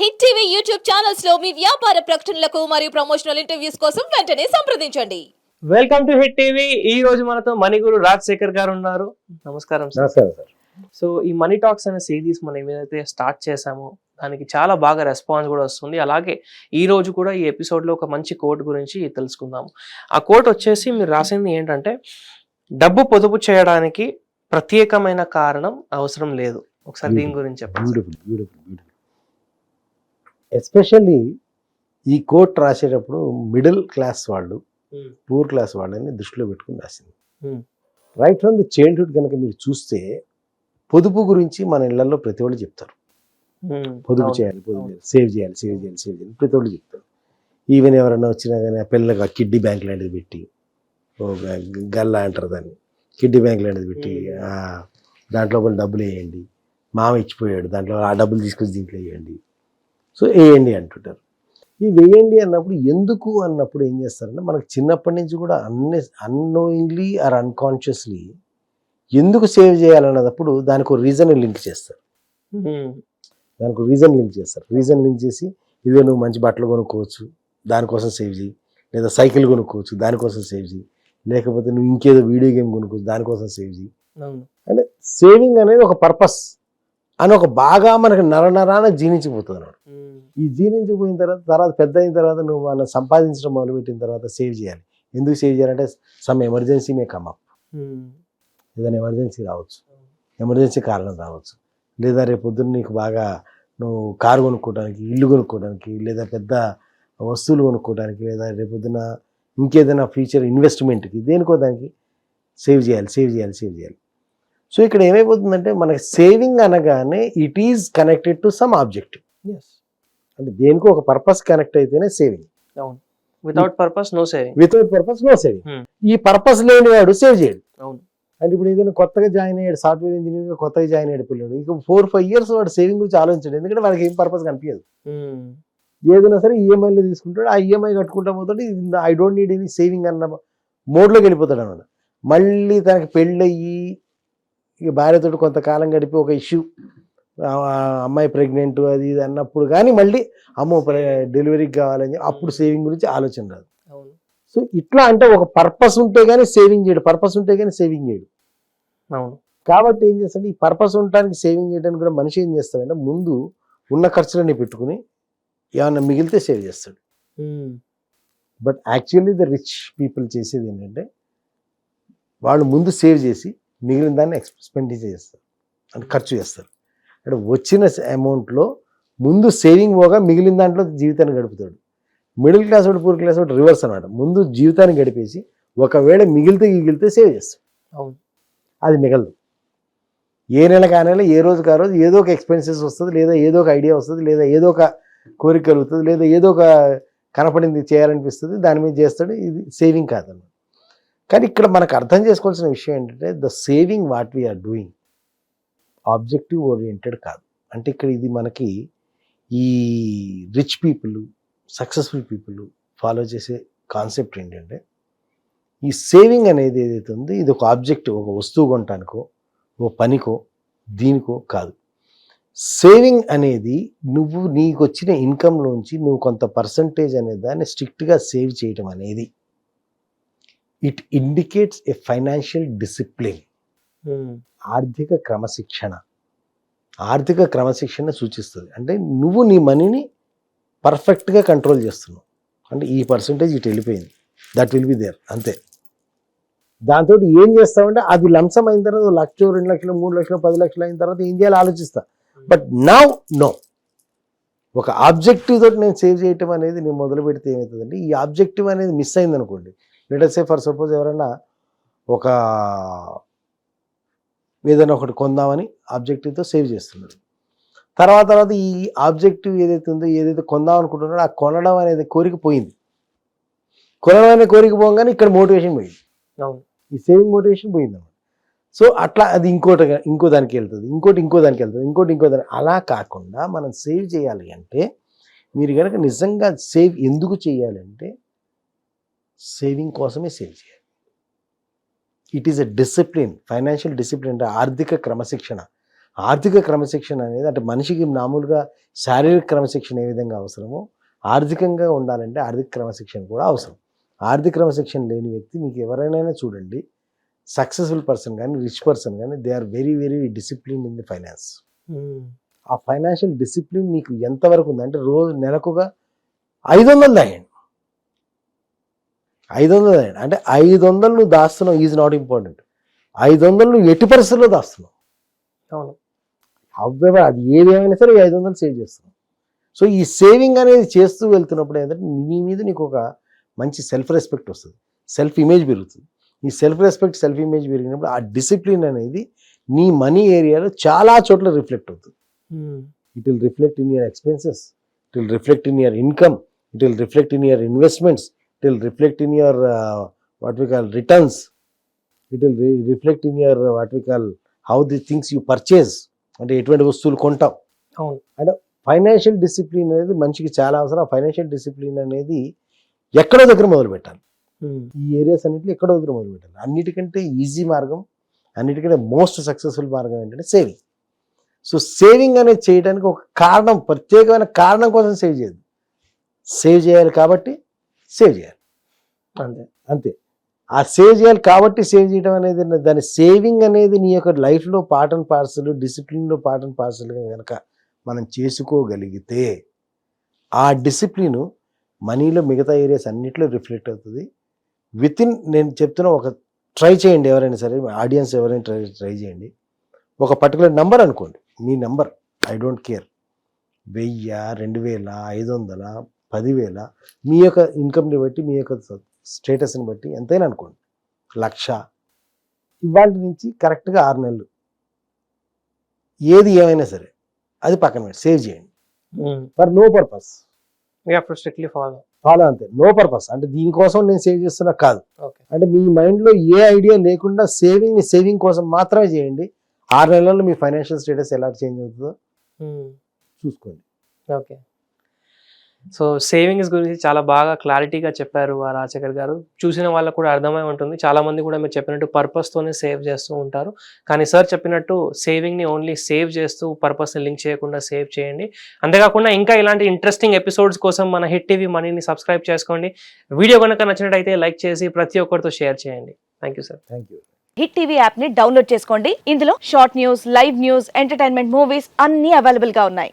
Hit TV YouTube ఛానల్స్లో మీ వ్యాపార ప్రకటనలకు మరియు ప్రమోషనల్ ఇంటర్వ్యూస్ కోసం వెంటనే సంప్రదించండి. Welcome to Hit TV. ఈ రోజు మనతో మణిగురు రాజశేఖర్ గారు ఉన్నారు. నమస్కారం సార్. నమస్కారం సార్. సో ఈ మనీ టాక్స్ అనే సిరీస్ మనం ఏదైతే స్టార్ట్ చేసామో దానికి చాలా బాగా రెస్పాన్స్ కూడా వస్తుంది. అలాగే ఈ రోజు కూడా ఈ ఎపిసోడ్లో ఒక మంచి కోట్ గురించి తెలుసుకుందాము ఆ కోట్ వచ్చేసి మీరు రాసింది ఏంటంటే డబ్బు పొదుపు చేయడానికి ప్రత్యేకమైన కారణం అవసరం లేదు. ఒకసారి దీని గురించి చెప్పండి బ్యూటిఫుల్ బ్యూటిఫుల్ బ్యూటిఫుల్ ఎస్పెషల్లీ ఈ కోట్ రాసేటప్పుడు మిడిల్ క్లాస్ వాళ్ళు Hmm. పూర్ క్లాస్ వాళ్ళని దృష్టిలో పెట్టుకుని రాసింది Hmm. Right from the childhood కనుక మీరు చూస్తే పొదుపు గురించి మన ఇళ్ళలో ప్రతి వాళ్ళు చెప్తారు ఉమ్, పొదుపు. చేయాలి పొదుపు. చేయాలి సేవ్ చేయాలి సేవ్ చేయాలి సేవ్ చేయాలి ప్రతి వాళ్ళు చెప్తారు ఈవెన్ ఎవరైనా వచ్చినా కానీ ఆ పిల్లలకు ఆ కిడ్డీ బ్యాంక్ లాంటిది పెట్టి గల్లా అంటారు దాన్ని కిడ్డీ బ్యాంక్ లాంటిది పెట్టి Hmm. దాంట్లో డబ్బులు వేయండి మామ ఇచ్చిపోయాడు దాంట్లో ఆ డబ్బులు తీసుకొచ్చి దీంట్లో వేయండి సో వేయండి అంటుంటారు. ఈ వేయండి అన్నప్పుడు ఎందుకు అన్నప్పుడు ఏం చేస్తారంటే మనకు చిన్నప్పటి నుంచి కూడా అన్ని అన్నోయింగ్లీ ఆర్ అన్కాన్షియస్లీ ఎందుకు సేవ్ చేయాలన్నప్పుడు దానికి ఒక రీజన్ లింక్ చేస్తారు. దానికి రీజన్ లింక్ చేస్తారు. రీజన్ లింక్ చేసి ఇదే నువ్వు మంచి బట్టలు కొనుక్కోవచ్చు దానికోసం సేవ్ చేయి. లేదా సైకిల్ కొనుక్కోవచ్చు దానికోసం సేవ్ చేయి. లేకపోతే నువ్వు ఇంకేదో వీడియో గేమ్ కొనుక్కోవచ్చు దానికోసం సేవ్ చేయి. అంటే సేవింగ్ అనేది ఒక పర్పస్ అని ఒక బాగా మనకి నరనరాన జీర్ణించిపోతుంది ఉమ్, ఈ జీర్ణించిపోయిన తర్వాత తర్వాత పెద్ద అయిన తర్వాత నువ్వు మనం సంపాదించడం మొదలుపెట్టిన తర్వాత సేవ్ చేయాలి. ఎందుకు సేవ్ చేయాలంటే some emergency may come up um, ఏదైనా ఎమర్జెన్సీ రావచ్చు. ఎమర్జెన్సీ కారణం రావచ్చు. లేదా రేపు పొద్దున్న నీకు బాగా నువ్వు కారు కొనుక్కోవడానికి ఇల్లు కొనుక్కోవడానికి లేదా పెద్ద వస్తువులు కొనుక్కోవడానికి లేదా రేపు పొద్దున ఇంకేదైనా ఫ్యూచర్ ఇన్వెస్ట్మెంట్కి దేనికో దానికి సేవ్ చేయాలి సేవ్ చేయాలి సేవ్ చేయాలి. సో ఇక్కడ ఏమైపోతుందంటే మనకి సేవింగ్ అనగానే it is connected to some objective. అంటే దేనికో ఒక పర్పస్ కనెక్ట్ అయితేనే సేవింగ్. అవును. Without purpose no saving without purpose no saving Hmm. ఈ పర్పస్ లేని వాడు సేవ్ చేయడు. అవును. అంటే ఇప్పుడు ఏదైనా కొత్తగా జాయిన్ అయ్యాడు సాఫ్ట్వేర్ ఇంజనీర్ కొత్తగా జాయిన్ అయ్యాడు పిల్లడు ఇంకా ఫోర్ ఫైవ్ ఇయర్స్ వాడు సేవింగ్ గురించి ఆలోచించాడు. ఎందుకంటే వాడికి ఏం పర్పస్ కనిపించదు. ఉమ్, ఏదైనా సరే ఈఎంఐలో తీసుకుంటాడు ఆ ఈఎంఐ కట్టుకుంటా పోతాడు I don't need any saving అన్న మోడ్లోకి వెళ్ళిపోతాడు అనమాట మళ్ళీ తనకి పెళ్ళయ్యి ఇక భార్యతో కొంతకాలం గడిపి ఒక ఇష్యూ అమ్మాయి ప్రెగ్నెంట్ అది ఇది అన్నప్పుడు కానీ మళ్ళీ అమ్మో డెలివరీకి కావాలని అప్పుడు సేవింగ్ గురించి ఆలోచన రాదు. అవును. సో ఇట్లా అంటే ఒక పర్పస్ ఉంటే కానీ సేవింగ్ చేయడు పర్పస్ ఉంటే కానీ సేవింగ్ చేయడు. అవును. కాబట్టి ఏం చేస్తాడు ఈ పర్పస్ ఉండడానికి సేవింగ్ చేయడానికి కూడా మనిషి ఏం చేస్తాడంటే ముందు ఉన్న ఖర్చులన్నీ పెట్టుకుని ఏమన్నా మిగిలితే సేవ్ చేస్తాడు. But actually the rich people చేసేది ఏంటంటే వాళ్ళు ముందు సేవ్ చేసి మిగిలిన దాన్ని ఎక్స్పెండిచర్ చేస్తారు అంటే ఖర్చు చేస్తారు. అంటే వచ్చిన అమౌంట్లో ముందు సేవింగ్ పోగా మిగిలిన దాంట్లో జీవితాన్ని గడుపుతాడు. మిడిల్ క్లాస్ వాడు పూర్ క్లాస్ వాడు రివర్స్ అనమాట ముందు జీవితాన్ని గడిపేసి ఒకవేళ మిగిలితే మిగిలితే సేవ్ చేస్తాడు. అవును. అది మిగలదు. ఏ నెల కా నెల ఏ రోజు కా రోజు ఏదో ఒక ఎక్స్పెన్సెస్ వస్తుంది లేదా ఏదో ఒక ఐడియా వస్తుంది లేదా ఏదో ఒక కోరిక కలుగుతుంది లేదా ఏదో ఒక కనపడింది చేయాలనిపిస్తుంది దాని మీద చేస్తాడు. ఇది సేవింగ్ కాదన్నమాట. కానీ ఇక్కడ మనకు అర్థం చేసుకోవాల్సిన విషయం ఏంటంటే the saving what we are doing objective oriented కాదు. అంటే ఇక్కడ ఇది మనకి ఈ rich people successful people follow చేసే కాన్సెప్ట్ ఏంటంటే ఈ సేవింగ్ అనేది ఏదైతే ఉందో ఇది ఒక ఆబ్జెక్ట్ ఒక వస్తువు కొనటానికో ఓ పనికో దీనికో కాదు. సేవింగ్ అనేది నువ్వు నీకు వచ్చిన ఇన్కంలోంచి నువ్వు కొంత పర్సంటేజ్ అనే దాన్ని స్ట్రిక్ట్గా సేవ్ చేయటం అనేది. It indicates a financial discipline ఆర్థిక క్రమశిక్షణ. ఆర్థిక క్రమశిక్షణ సూచిస్తుంది. అంటే నువ్వు నీ మనీని పర్ఫెక్ట్గా కంట్రోల్ చేస్తున్నావు. అంటే ఈ పర్సంటేజ్ ఇటు వెళ్ళిపోయింది. దట్ విల్ బి దేర్ అంతే. దాంతో ఏం చేస్తావంటే అది లంసం అయిన తర్వాత లక్ష రెండు లక్షలు మూడు లక్షలు పది లక్షలు అయిన తర్వాత ఏం చేయాలో ఆలోచిస్తా. బట్ నౌ నో ఒక ఆబ్జెక్టివ్ తోటి నేను సేవ్ చేయటం అనేది నేను మొదలు పెడితే ఏమవుతుందంటే ఈ ఆబ్జెక్టివ్ అనేది మిస్ అయింది అనుకోండి లెటర్ సే ఫర్ సపోజ్ ఎవరైనా ఒక ఏదైనా ఒకటి కొందామని ఆబ్జెక్టివ్తో సేవ్ చేస్తున్నాడు తర్వాత తర్వాత ఈ ఆబ్జెక్టివ్ ఏదైతే ఉందో ఏదైతే కొందాం అనుకుంటున్నాడో ఆ కొనడం అనేది కోరిక పోయింది. కొనడం అనే కోరిక పోగానే ఇక్కడ మోటివేషన్ పోయింది. అవును. ఈ సేవింగ్ మోటివేషన్ పోయింది అన్నమాట. సో అట్లా అది ఇంకోటి ఇంకో దానికి వెళ్తుంది ఇంకోటి ఇంకో దానికి వెళ్తుంది ఇంకోటి ఇంకో దానికి అలా కాకుండా మనం సేవ్ చేయాలి అంటే మీరు కనుక నిజంగా సేవ్ ఎందుకు చేయాలంటే సేవింగ్ కోసమే సేవ్ చేయాలి it is a discipline financial discipline అంటే ఆర్థిక క్రమశిక్షణ. ఆర్థిక క్రమశిక్షణ అనేది అంటే మనిషికి మామూలుగా శారీరక క్రమశిక్షణ ఏ విధంగా అవసరమో ఆర్థికంగా ఉండాలంటే ఆర్థిక క్రమశిక్షణ కూడా అవసరం. ఆర్థిక క్రమశిక్షణ లేని వ్యక్తి మీకు ఎవరైనా చూడండి సక్సెస్ఫుల్ పర్సన్ కానీ రిచ్ పర్సన్ కానీ they are very very discipline in the finance ఆ ఫైనాన్షియల్ డిసిప్లిన్ నీకు ఎంతవరకు ఉంది అంటే రోజు నెలకుగా ఐదు వందలు దాయండి. ఐదు వందలు అంటే ఐదు వందలు నువ్వు దాస్తున్నావు ఈజ్ నాట్ ఇంపార్టెంట్. ఐదు వందలు నువ్వు ఎట్టి పరిస్థితుల్లో దాస్తున్నావు అవును. అవ్వే అది ఏదేమైనా సరే ఐదు వందలు సేవ్ చేస్తున్నావు సో ఈ సేవింగ్ అనేది చేస్తూ వెళ్తున్నప్పుడు ఏంటంటే నీ మీద నీకు ఒక మంచి సెల్ఫ్ రెస్పెక్ట్ వస్తుంది. సెల్ఫ్ ఇమేజ్ పెరుగుతుంది. ఈ సెల్ఫ్ రెస్పెక్ట్ సెల్ఫ్ ఇమేజ్ పెరిగినప్పుడు ఆ డిసిప్లిన్ అనేది నీ మనీ ఏరియాలో చాలా చోట్ల రిఫ్లెక్ట్ అవుతుంది. It will reflect in your expenses. It will reflect in your income. It will reflect in your investments. It will reflect in your uh, what we call returns. It will re- reflect in your uh, what we call how the things you purchase. అంటే ఎటువంటి వస్తువులు కొంటాం. అవును. Financial discipline అనేది మనిషికి చాలా అవసరం. ఆ ఫైనాన్షియల్ డిసిప్లిన్ అనేది ఎక్కడో దగ్గర మొదలు పెట్టాలి ఈ ఏరియాస్ అన్నింటిలో ఎక్కడో దగ్గర మొదలు పెట్టాలి అన్నిటికంటే ఈజీ మార్గం అన్నిటికంటే మోస్ట్ సక్సెస్ఫుల్ మార్గం ఏంటంటే సేవింగ్ సో సేవింగ్ అనేది చేయడానికి ఒక కారణం ప్రత్యేకమైన కారణం కోసం సేవ్ చేయదు సేవ్ చేయాలి కాబట్టి సేవ్ చేయాలి. అంతే. అంతే. ఆ సేవ్ చేయాలి కాబట్టి సేవ్ చేయడం అనేది దాని సేవింగ్ అనేది నీ యొక్క లైఫ్లో పార్ట్ అండ్ పార్సల్ డిసిప్లిన్లో పార్ట్ అండ్ పార్సల్గా కనుక మనం చేసుకోగలిగితే ఆ డిసిప్లిన్ మనీలో మిగతా ఏరియాస్ అన్నిట్లో రిఫ్లెక్ట్ అవుతుంది. విత్ ఇన్ నేను చెప్తున్నా ఒక ట్రై చేయండి ఎవరైనా సరే ఆడియన్స్ ఎవరైనా ట్రై ట్రై చేయండి. ఒక పర్టికులర్ నెంబర్ అనుకోండి. మీ నెంబర్ ఐ డోంట్ కేర్. వెయ్యి రెండు వేల ఐదు వందల పదివేల మీ యొక్క ఇన్కమ్ని బట్టి మీ యొక్క స్టేటస్ని బట్టి ఎంతైనా అనుకోండి. లక్ష. ఇవాళ నుంచి కరెక్ట్గా ఆరు నెలలు. ఏది ఏమైనా సరే. అది పక్కన పెట్టి సేవ్ చేయండి. For no purpose. Strictly follow. Follow అంతే. No purpose. అంటే దీనికోసం నేను సేవ్ చేస్తున్నా కాదు. ఓకే. అంటే మీ మైండ్లో ఏ ఐడియా లేకుండా సేవింగ్ సేవింగ్ కోసం మాత్రమే చేయండి. ఆరు నెలల్లో మీ ఫైనాన్షియల్ స్టేటస్ ఎలా చేంజ్ అవుతుందో చూసుకోండి. ఓకే. సో సేవింగ్స్ గురించి చాలా బాగా క్లారిటీగా చెప్పారు ఆ రాజశేఖర్ గారు. చూసిన వాళ్ళకు కూడా అర్థమై ఉంటుంది. చాలా మంది కూడా మీరు చెప్పినట్టు purpose తోనే సేవ్ చేస్తూ ఉంటారు. కానీ సార్ చెప్పినట్టు saving ని ఓన్లీ సేవ్ చేస్తూ purpose ని లింక్ చేయకుండా సేవ్ చేయండి. అంతేకాకుండా ఇంకా ఇలాంటి ఇంట్రెస్టింగ్ ఎపిసోడ్స్ కోసం మన హిట్ టీవీ మనీని సబ్స్క్రైబ్ చేసుకోండి. వీడియో కనుక నచ్చినట్టయితే లైక్ చేసి ప్రతి ఒక్కరితో షేర్ చేయండి. Thank you sir thank you Hit TV యాప్ని డౌన్లోడ్ చేసుకోండి. ఇందులో short news live news entertainment movies అన్ని అవైలబుల్గా ఉన్నాయి.